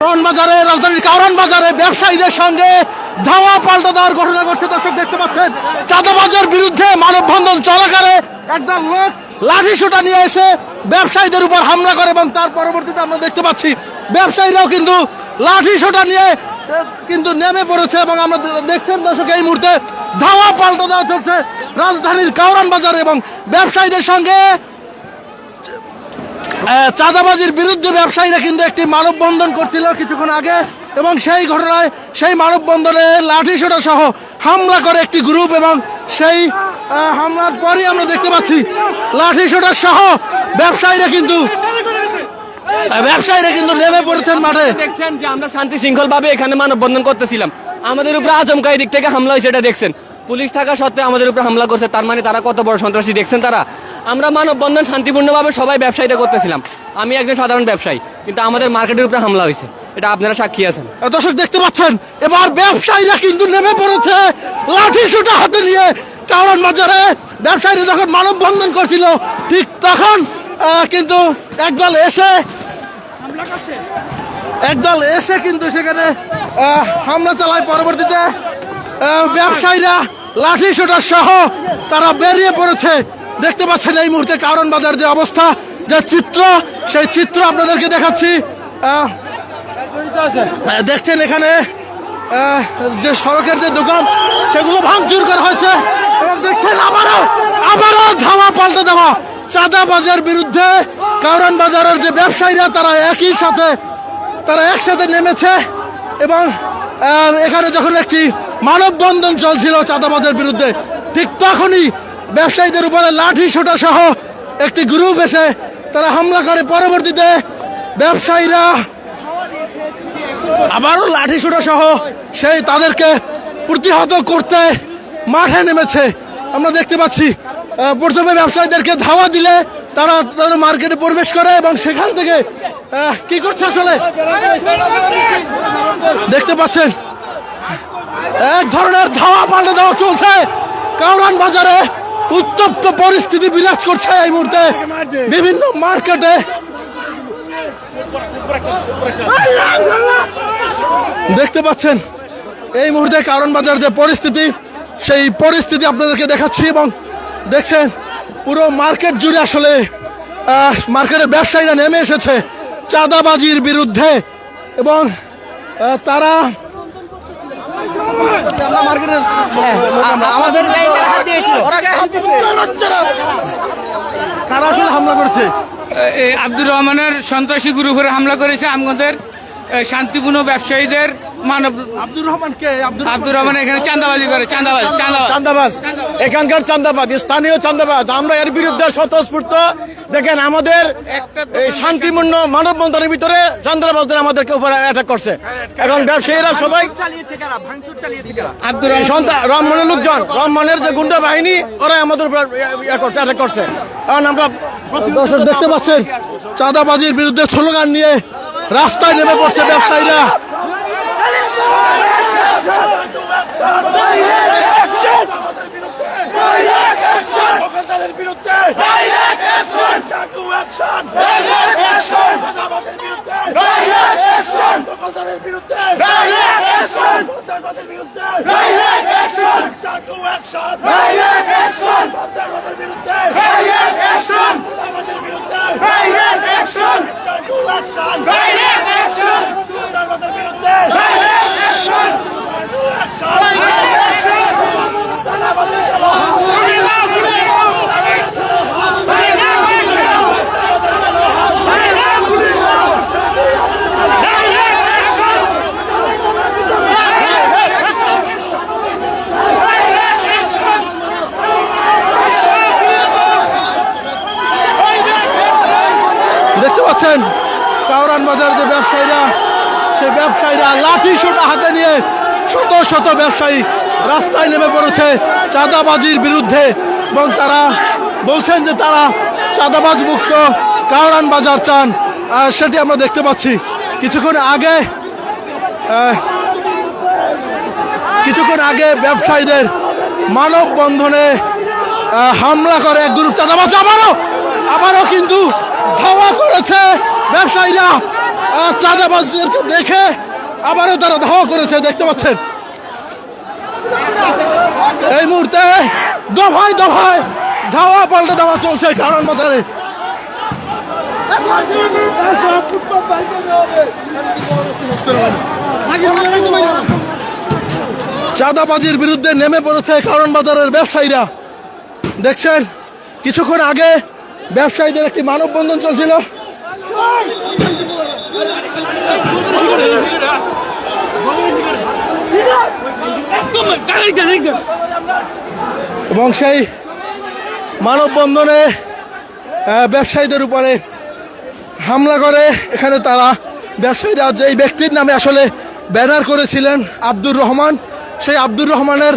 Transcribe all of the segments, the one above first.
কারণ রাজধানীর কারণ বাজারে ব্যবসায়ীদের সঙ্গে ধাওয়া পাল্টা দেওয়ার ঘটনা ঘটছে। দর্শক দেখতে পাচ্ছেন, চাঁদাবাজের বিরুদ্ধে মানববন্ধন চলাকালে একদল লোক লাঠি নিয়ে এসে ব্যবসায়ীদের উপর হামলা করে এবং তার পরবর্তীতে আমরা দেখতে পাচ্ছি, ব্যবসায়ীরাও কিন্তু লাঠি নিয়ে কিন্তু নেমে পড়েছে এবং আমরা দেখছেন দর্শক, এই মুহূর্তে ধাওয়া পাল্টা দেওয়া চলছে রাজধানীর কাউরান বাজারে এবং ব্যবসায়ীদের সঙ্গে চাঁদাবাজির বিরুদ্ধে ব্যবসায়ীরা কিন্তু একটি মানববন্ধন করছিল কিছুক্ষণ আগে, এবং সেই ঘটনায় সেই মানববন্ধনে লাঠি সোটা সহ হামলা করে একটি গ্রুপ, এবং সেই হামলার পরই আমরা দেখতে পাচ্ছি, লাঠি সোটা সহ ব্যবসায়ীরা কিন্তু ব্যবসায়ীরা কিন্তু নেমে পড়েছেন মাঠে। দেখছেন যে আমরা শান্তি শৃঙ্খল ভাবে এখানে মানববন্ধন করতেছিলাম। আমাদের উপরে আচমকা দিক থেকে হামলা হয়েছে এটা দেখছেন। পুলিশ থাকা সত্ত্বেও আমাদের উপরে হামলা করছে, তার মানে তারা কত বড় সন্ত্রাসী দেখছেন তারা? আমরা মানববন্ধন শান্তিপূর্ণভাবে সবাই ব্যবসায়ীটা করতেছিলাম। আমি একজন সাধারণ ব্যবসায়ী, কিন্তু আমাদের মার্কেটের উপরে হামলা হয়েছে। এটা আপনারা সাক্ষী আছেন। দর্শক দেখতে পাচ্ছেন, এবার ব্যবসায়ীরা কিন্তু নেমে পড়েছে, লাঠি সোটা হাতে নিয়ে কারণ বাজারে। ব্যবসায়ীরা যখন মানববন্ধন করছিল, ঠিক তখন কিন্তু একদল এসে একদল এসে কিন্তু সেখানে হামলা চালায়। পরবর্তীতে ব্যবসায়ীরা লাঠি সোটা সহ তারা বেরিয়ে পড়েছে। দেখতে পাচ্ছেন এই মুহূর্তে কারণ বাজার যে অবস্থা, যে চিত্র, সেই চিত্র আপনাদেরকে দেখাচ্ছি। দেখছেন এখানে যে সড়কের যে দোকান, সেগুলো ভাঙচুর করা হয়েছে। এবং দেখছেন আবারও আবারও ধাওয়া পাল্টে দেওয়া। চাঁদাবাজের বিরুদ্ধে কাউরান বাজারের যে ব্যবসায়ীরা, তারা একই সাথে, তারা একসাথে নেমেছে। এবং এখানে যখন একটি মানববন্ধন চলছিল চাঁদাবাজের বিরুদ্ধে, ঠিক তখনই ব্যবসায়ীদের উপরে লাঠি সোটা সহ একটি গ্রুপ এসে তারা হামলা করে। পরবর্তীতে ব্যবসায়ীরা আবারও লাঠি সোটা সহ সেই তাদেরকে প্রতিহত করতে মাঠে নেমেছে। আমরা দেখতে পাচ্ছি প্রথমে ব্যবসায়ীদেরকে ধাওয়া দিলে তারা তাদের মার্কেটে প্রবেশ করে এবং সেখান থেকে কি করছে আসলে? দেখতে পাচ্ছেন, এক ধরনের ধাওয়া পাল্টে দেওয়া চলছে কাউরান বাজারে। উত্তপ্ত পরিস্থিতি বিরাজ করছে এই মুহূর্তে। বিভিন্ন মার্কেটে। দেখতে পাচ্ছেন এই মুহূর্তে কারণ বাজার যে পরিস্থিতি সেই পরিস্থিতি আপনাদেরকে দেখাচ্ছি এবং দেখছেন পুরো মার্কেট জুড়ে আসলে আহ, মার্কেটের ব্যবসায়ীরা নেমে এসেছে চাঁদাবাজির বিরুদ্ধে এবং তারা আমাদের কারা আসলে হামলা করেছে? এ, আব্দুর রহমানের সন্ত্রাসী গ্রুপের হামলা করেছে আমাদের শান্তিপূর্ণ ব্যবসায়ীদের মানব আব্দুর রহমান কে? আব্দুর রহমান এখানে চান্দাবাজি করে চাঁদাবাজ চান্দাবাজ এখানকার চান্দাবাজ স্থানীয় চান্দাবাজ আমরা এর বিরুদ্ধে স্বতঃস্ফূর্ত দেখেন আমাদের শান্তিপূর্ণ মানব মানববন্ধনের ভিতরে চান্দাবাজদের আমাদেরকে উপরে অ্যাটাক করছে। এখন ব্যবসায়ীরা সবাই আব্দুর রহমানের লোকজন রহমানের যে গুন্ডা বাহিনী ওরা আমাদের উপর ইয়ে করছে অ্যাটাক করছে। কারণ আমরা দর্শক দেখতে পাচ্ছেন চাঁদাবাজির বিরুদ্ধে স্লোগান নিয়ে রাস্তায় নেমে পড়ছে ব্যবসায়ীরা। দেখতে পাচ্ছেন কাউরান বাজার যে ব্যবসায়ীরা সেই ব্যবসায়ীরা লাঠি সোটা হাতে নিয়ে শত শত ব্যবসায়ী রাস্তায় নেমে পড়েছে চাঁদাবাজির বিরুদ্ধে এবং তারা বলছেন যে তারা চাঁদাবাজ মুক্ত কাউরান বাজার চান। সেটি আমরা দেখতে পাচ্ছি। কিছুক্ষণ আগে কিছুক্ষণ আগে ব্যবসায়ীদের মানববন্ধনে হামলা করে এক গ্রুপ চাঁদাবাজ। আবারও আবারও কিন্তু ধাওয়া করেছে ব্যবসায়ীরা। চাঁদাবাজদেরকে দেখে আবারও তারা ধাওয়া করেছে, দেখতে পাচ্ছেন? এই মুহূর্তে দফায় দফায় ধাওয়া পাল্টে ধাওয়া চলছে কারণ বাজারে। চাঁদাবাজির বিরুদ্ধে নেমে পড়েছে কারণ বাজারের ব্যবসায়ীরা। দেখছেন, কিছুক্ষণ আগে ব্যবসায়ীদের একটি মানববন্ধন চলছিল। এবং সেই মানববন্ধনে ব্যবসায়ীদের উপরে হামলা করে। এখানে তারা ব্যবসায়ীরা যেই ব্যক্তির নামে আসলে ব্যানার করেছিলেন আব্দুর রহমান। সেই আব্দুর রহমানের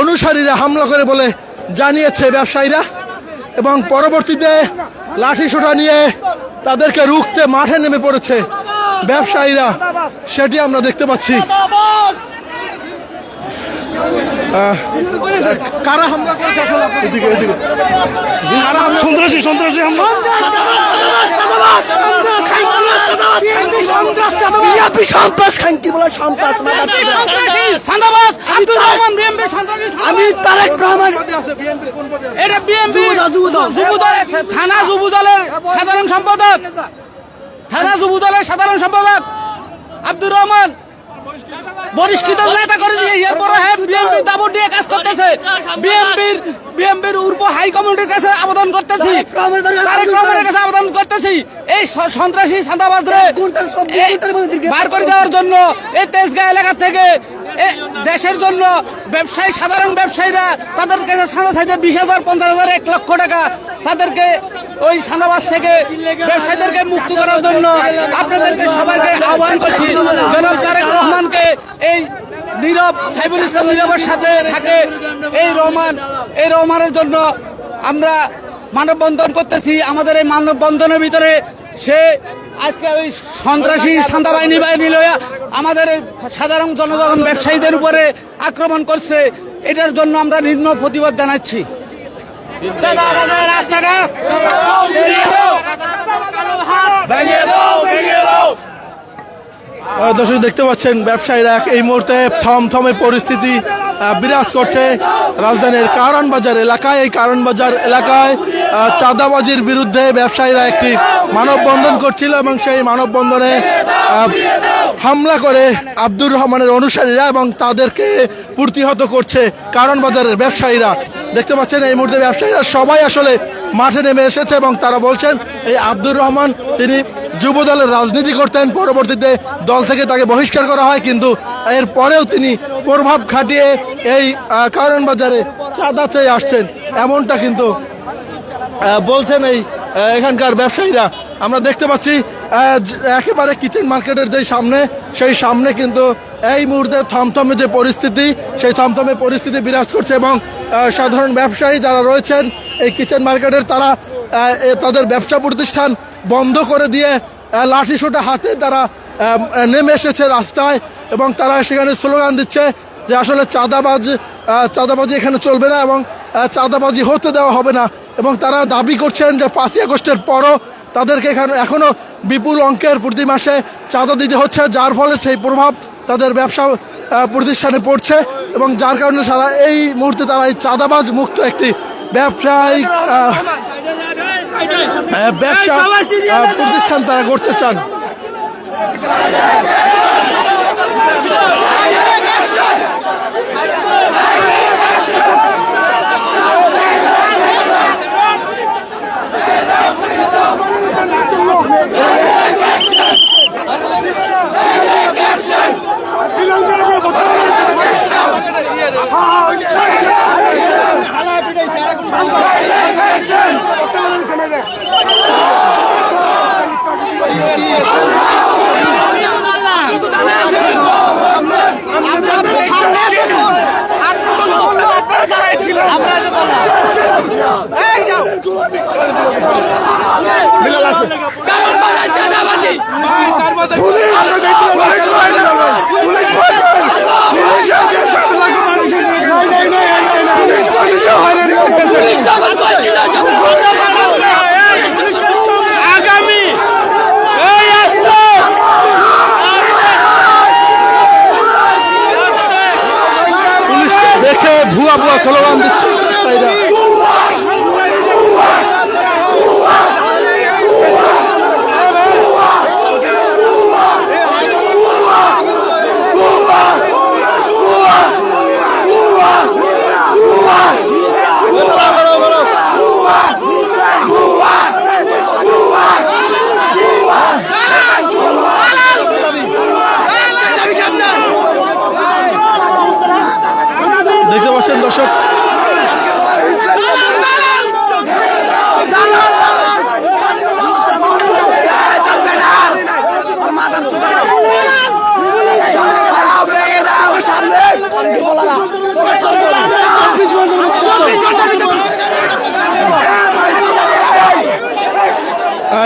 অনুসারীরা হামলা করে বলে জানিয়েছে ব্যবসায়ীরা। এবং পরবর্তীতে লাঠি সোটা নিয়ে তাদেরকে রুখতে মাঠে নেমে পড়েছে ব্যবসায়ীরা সেটি আমরা দেখতে পাচ্ছি কারা হামলা করেছে আসলে এদিকে এদিকে সন্ত্রাসী সন্ত্রাসী হামলা আমি তারেক রহমান এটা বিএমপি থানা যুবদলের সাধারণ সম্পাদক। থানা যুবদলের সাধারণ সম্পাদক আব্দুর রহমান। বহিষ্কৃত নেতা করে দিয়ে এরপর হ্যাঁ বিএমপি দাবর দিয়ে কাজ করতেছে। বিএমপির বিএমপির উর্ব হাই কমিটির কাছে আবেদন করতেছি। তারেক রহমানের কাছে আবেদন করতেছি। এই সন্ত্রাসী সাদাবাজরে বার করে দেওয়ার জন্য এই তেজগাঁ এলাকা থেকে দেশের জন্য ব্যবসায়ী, সাধারণ ব্যবসায়ীরা তাদের কাছে সাদা চাইতে বিশ হাজার, পঞ্চাশ হাজার, এক লক্ষ টাকা, তাদেরকে ওই সাদাবাজ থেকে ব্যবসায়ীদেরকে মুক্ত করার জন্য আপনাদেরকে সবাইকে আহ্বান করছি। জনাব তারেক রহমানকে এই নীরব সাইবুল ইসলাম নীরবের সাথে থাকে এই রহমান, এই রহমানের জন্য আমরা মানববন্ধন করতেছি। আমাদের এই মানববন্ধনের ভিতরে সে আজকে ওই সন্ত্রাসী সান্দা বাহিনী বাহিনী লইয়া আমাদের সাধারণ জনগণ ব্যবসায়ীদের উপরে আক্রমণ করছে এটার জন্য আমরা নিম্ন প্রতিবাদ জানাচ্ছি। দর্শক দেখতে পাচ্ছেন ব্যবসায়ীরা এই মুহূর্তে থমথমে পরিস্থিতি বিরাজ করছে রাজধানীর কারণ বাজার এলাকায়। এই কারণ বাজার এলাকায় চাঁদাবাজির বিরুদ্ধে ব্যবসায়ীরা একটি মানববন্ধন করছিল এবং সেই মানববন্ধনে হামলা করে আব্দুর রহমানের অনুসারীরা এবং তাদেরকে প্রতিহত করছে কারণ বাজারের ব্যবসায়ীরা। দেখতে পাচ্ছেন, এই মুহূর্তে ব্যবসায়ীরা সবাই আসলে মাঠে নেমে এসেছে এবং তারা বলছেন, এই আব্দুর রহমান, তিনি যুব দলের রাজনীতি করতেন, পরবর্তীতে দল থেকে তাকে বহিষ্কার করা হয়, কিন্তু এর পরেও তিনি প্রভাব খাটিয়ে এই কারণ বাজারে চাঁদা চেয়ে আসছেন। এমনটা কিন্তু বলছেন এই এখানকার ব্যবসায়ীরা। আমরা দেখতে পাচ্ছি একেবারে কিচেন মার্কেটের যে সামনে, সেই সামনে কিন্তু এই মুহূর্তে থমথমে যে পরিস্থিতি, সেই থমথমে পরিস্থিতি বিরাজ করছে এবং সাধারণ ব্যবসায়ী যারা রয়েছেন এই কিচেন মার্কেটের তারা তাদের ব্যবসা প্রতিষ্ঠান বন্ধ করে দিয়ে লাঠি সোটা হাতে তারা নেমে এসেছে রাস্তায় এবং তারা সেখানে স্লোগান দিচ্ছে যে আসলে চাঁদাবাজ চাঁদাবাজি এখানে চলবে না এবং চাঁদাবাজি হতে দেওয়া হবে না। এবং তারা দাবি করছেন যে পাঁচই আগস্টের পরও তাদেরকে এখানে এখনও বিপুল অঙ্কের প্রতি মাসে চাঁদা দিতে হচ্ছে, যার ফলে সেই প্রভাব তাদের ব্যবসা প্রতিষ্ঠানে পড়ছে এবং যার কারণে সারা এই মুহূর্তে তারা এই চাঁদাবাজ মুক্ত একটি ব্যবসায়িক ব্যবসা প্রতিষ্ঠান তারা করতে চান। বিলাল আছে। আগামী এই আসতো। ভুয়া ভুয়া স্লোগান দিচ্ছে।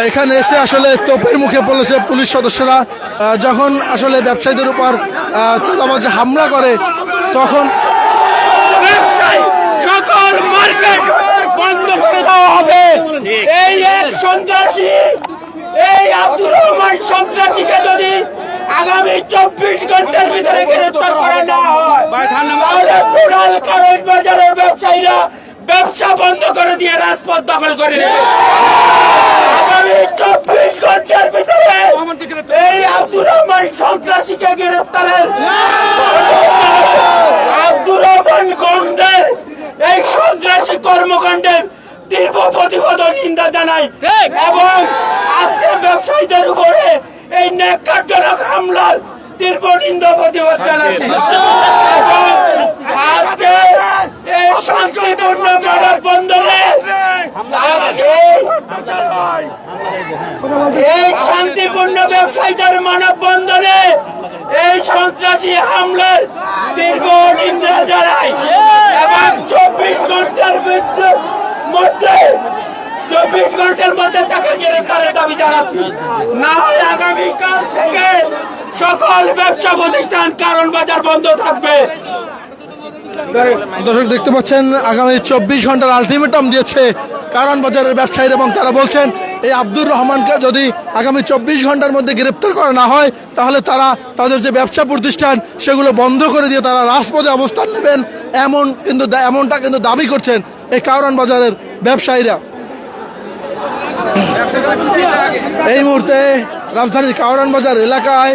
এখানে এসে আসলে তোপের মুখে পড়েছে পুলিশ সদস্যরা। যখন আসলে ব্যবসায়ীদের উপর আহ, হামলা করে তখন দেওয়া হবে। এই এই আগামী চব্বিশ ঘণ্টার ভিতরে না ব্যবসা বন্ধ করে দিয়ে রাজপথ দখল করে নেবে। চব্বিশ ঘণ্টার ভিতরে এই আব্দুর রহমান সন্ত্রাসীকে গ্রেফতারের আব্দুর রহমান গন্ধের এই সন্ত্রাসী কর্মকাণ্ডের তীব্র প্রতিবাদ নিন্দা জানাই এবং আজকে ব্যবসায়ীদের উপরে এই ন্যাক্কারজনক হামলার তীব্র নিন্দা প্রতিবাদ জানাচ্ছি। আজকে এই শান্তিপূর্ণ বন্ধনে আজকে এই শান্তিপূর্ণ ব্যবসায়ীদের মানব বন্ধনে এই সন্ত্রাসী হামলার দীর্ঘ নিন্দা জানাই। এবং চব্বিশ ঘণ্টার মধ্যে চব্বিশ ঘণ্টার মধ্যে তাকে গ্রেফতারের দাবি জানাচ্ছি। না হয় আগামীকাল থেকে সকল ব্যবসা প্রতিষ্ঠান কারণ বাজার বন্ধ থাকবে। দর্শক, দেখতে পাচ্ছেন, আগামী চব্বিশ ঘণ্টার আলটিমেটাম দিয়েছে কারণ বাজারের ব্যবসায়ীরা এবং তারা বলছেন এই আব্দুর রহমানকে যদি আগামী চব্বিশ ঘণ্টার মধ্যে গ্রেপ্তার করা না হয় তাহলে তারা তাদের যে ব্যবসা প্রতিষ্ঠান সেগুলো বন্ধ করে দিয়ে তারা রাজপথে অবস্থান নেবেন এমন কিন্তু এমনটা কিন্তু দাবি করছেন এই কারণ বাজারের ব্যবসায়ীরা এই মুহূর্তে রাজধানীর কাওরান বাজার এলাকায়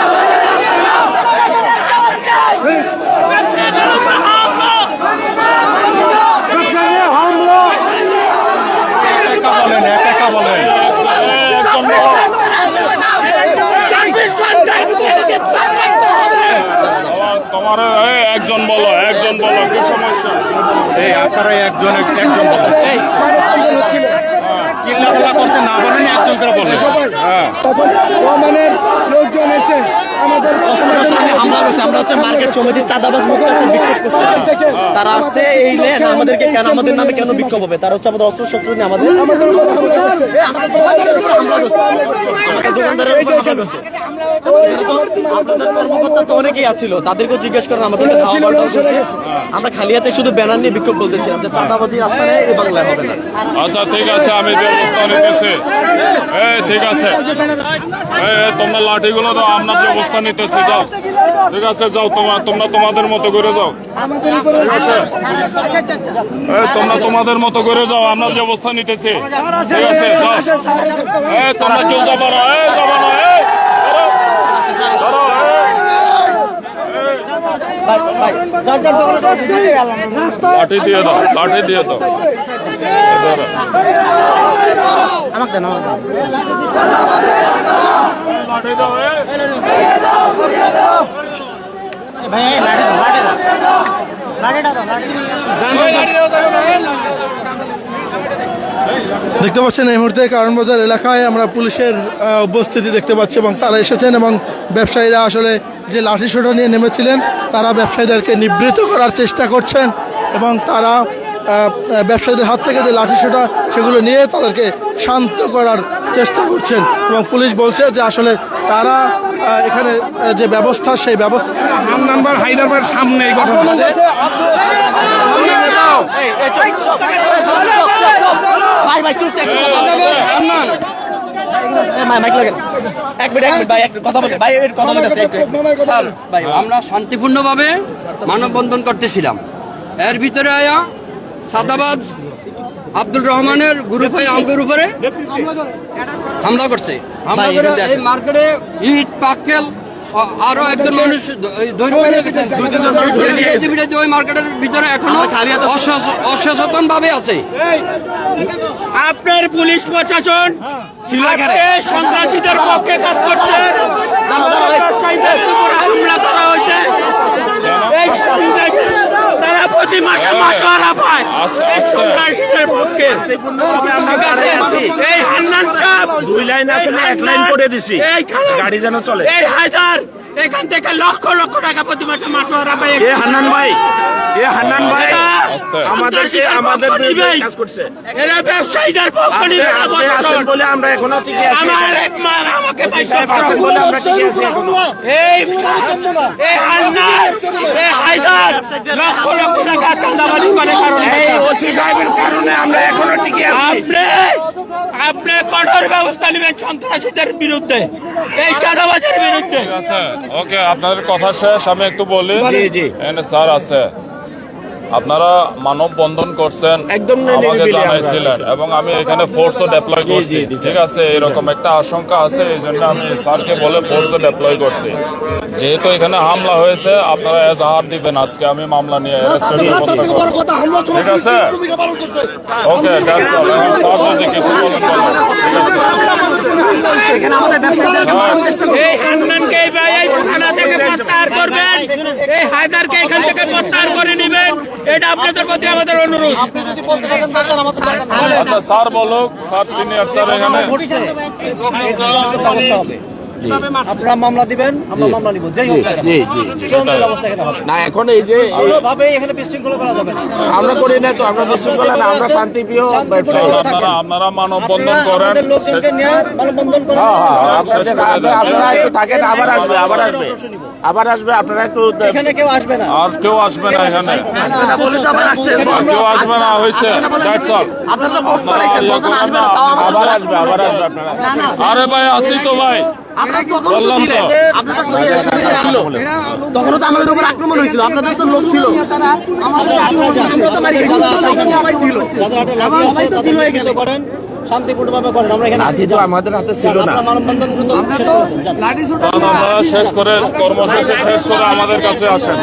তোমার এই, একজন বলো একজন বলো কি সমস্যা এই আপনারা চিল্লাপাল্লা করতে না বলেন একজন করে বলেন হ্যাঁ। তখন রহমানের লোকজন এসে আমাদের হামলা হয়েছে আমরা হচ্ছে মার্কেট সমিতির চাঁদাবাজ মুক্ত বিক্ষোভ করছিলাম তারা আসছে এই নেন আমাদেরকে কেন আমাদের নামে কেন বিক্ষোভ হবে? তারা হচ্ছে আমাদের অস্ত্র শস্ত্র নিয়ে আমাদের আমাদের উপর হামলা করছে। আমাদের দোকানদারের উপর হামলা করছে। কর্মকর্তা তো অনেকেই আছিল। তাদেরকেও জিজ্ঞেস করেন আমাদেরকে আমরা খালি হাতে শুধু ব্যানার নিয়ে বিক্ষোভ বলতেছিলাম যে চাঁদাবাজি রাস্তা নেই এই বাংলায় হবে না। আচ্ছা ঠিক আছে আমি ব্যবস্থা নিতেছি ঠিক আছে। এই এই, তোমরা দাও আমরা ব্যবস্থা নিতেছি যাও। ঠিক আছে যাও তোমার তোমরা তোমাদের মতো করে যাও। উপরে এই তোমরা তোমাদের মতো করে যাও আমরা ব্যবস্থা নিতেছি। ঠিক আছে যাও। তোমরা কেউ যাব না যাব না এই ধরো, ধরো, লাঠি দিয়ে দাও। দাও এই। দেখতে পাচ্ছেন এই মুহূর্তে কারণ বাজার এলাকায় আমরা পুলিশের উপস্থিতি দেখতে পাচ্ছি এবং তারা এসেছেন এবং ব্যবসায়ীরা আসলে যে লাঠি সোটা নিয়ে নেমেছিলেন, তারা ব্যবসায়ীদেরকে নিবৃত করার চেষ্টা করছেন এবং তারা ব্যবসায়ীদের হাত থেকে যে লাঠি সেটা সেগুলো নিয়ে তাদেরকে শান্ত করার চেষ্টা করছেন এবং পুলিশ বলছে যে আসলে তারা এখানে যে ব্যবস্থা সেই ব্যবস্থা নাম্বার হায়দ্রাবাদ সামনে এই ঘটনা স্যার আমরা শান্তিপূর্ণভাবে মানববন্ধন করতেছিলাম এর ভিতরে আয়া সাদাবাজ আব্দুল রহমানের গ্রুপ হয়ে আমাদের উপরে হামলা করছে হামলা করে এই মার্কেটে ইট পাক্কেল আরও একজন মানুষ ওই মার্কেটের ভিতরে এখনও অসচেতন ভাবে আছে আপনার পুলিশ প্রশাসন সন্ত্রাসীদের পক্ষে কাজ করছে হামলা করা হয়েছে প্রতি মাসে মাসোয়ারা পায়। এই সন্ত্রাসীদের পক্ষে? এই হান্নান সাহেব দুই লাইন আসলে এক লাইন করে দিছি। এই গাড়ি যেন চলে। এই হায়দার এখান থেকে লক্ষ লক্ষ টাকা প্রতি মাসে মাসোয়ারা পায় এ হান্নান ভাই এ হান্নান ভাই আমাদেরকে আমাদের বিরুদ্ধে কাজ করছে। এরা ব্যবসায়ীদের পক্ষ নিবে আছেন বলে আমরা এখনও টিকে আছি। আমার এক মা আমাকে আছেন বলে আমরা টিকে আছি এই এই হান্নার এই হায়দার লক্ষ লক্ষ টাকা চাঁদাবাজি করে কারণ। এই ওসি সাহেবের কারণে আমরা এখনও টিকে আছি। আপনি আপনি কঠোর ব্যবস্থা নেবেন সন্ত্রাসীদের বিরুদ্ধে এই চাঁদাবাজের বিরুদ্ধে। ঠিক আছে ওকে আপনাদের কথা শেষ আমি একটু বলি। জি, জি। স্যার আছে। আপনারা মানব বন্ধন করছেন একদম আমাকে জানাইছিলেন এবং আমি এখানে ফোর্সও ডেপ্লয় করছি। ঠিক আছে এরকম একটা আশঙ্কা আছে এই জন্য আমি স্যারকে বলে ফোর্সও ডেপ্লয় করছি। যেহেতু এখানে হামলা হয়েছে আপনারা এজাহার দিবেন আজকে আমি মামলা নিয়ে arrested ব্যবস্থা করব। ঠিক আছে? ওকে স্যার যদি কিছু বলেন বলেন ঠিক আছে এই হান্নানকে এই ভাই এই থানা থেকে প্রত্যাহার করবেন এই হায়দারকে এখান থেকে প্রত্যাহার করে নেবেন। এটা আপনাদের প্রতি আমাদের অনুরোধ। আচ্ছা স্যার বলুক স্যার সিনিয়র স্যার এখানে। আপনারা মামলা দিবেন আমরা মামলা নিব। যেই হোক জি জি জি। সন্ধ্যের অবস্থা এখানে হবে। না এখন এই যে কোনোভাবে এখানে বিশৃঙ্খলা করা যাবে না। আমরা করি না তো আমরা বিশৃঙ্খলা না আমরা শান্তিপ্রিয় ব্যবসায়ী। আপনারা আপনারা মানববন্ধন করেন লোকজনকে নিয়ে মানববন্ধন করেন। শেষ করে আপনারা দেন। আপনারা একটু থাকেন আবার আসবে আবার আসবে। আবার আসবে আপনারা একটু এখানে কেউ আসবে না। আর কেউ আসবে না এখানে কেউ আসবে না হয়েছে। দ্যাটস অল আপনারা আবার আসবে আবার আসবে আপনারা। আরে ভাই আসি তো ভাই। বললাম তো। তখনও তো আমাদের উপর আক্রমণ হয়েছিল। আপনাদের তো লোক ছিল। শান্তিপূর্ণভাবে করেন। আমরা এখানে আমাদের হাতে ছিল না। শেষ করে কর্মসূচি শেষ করে আমাদের কাছে আসেন।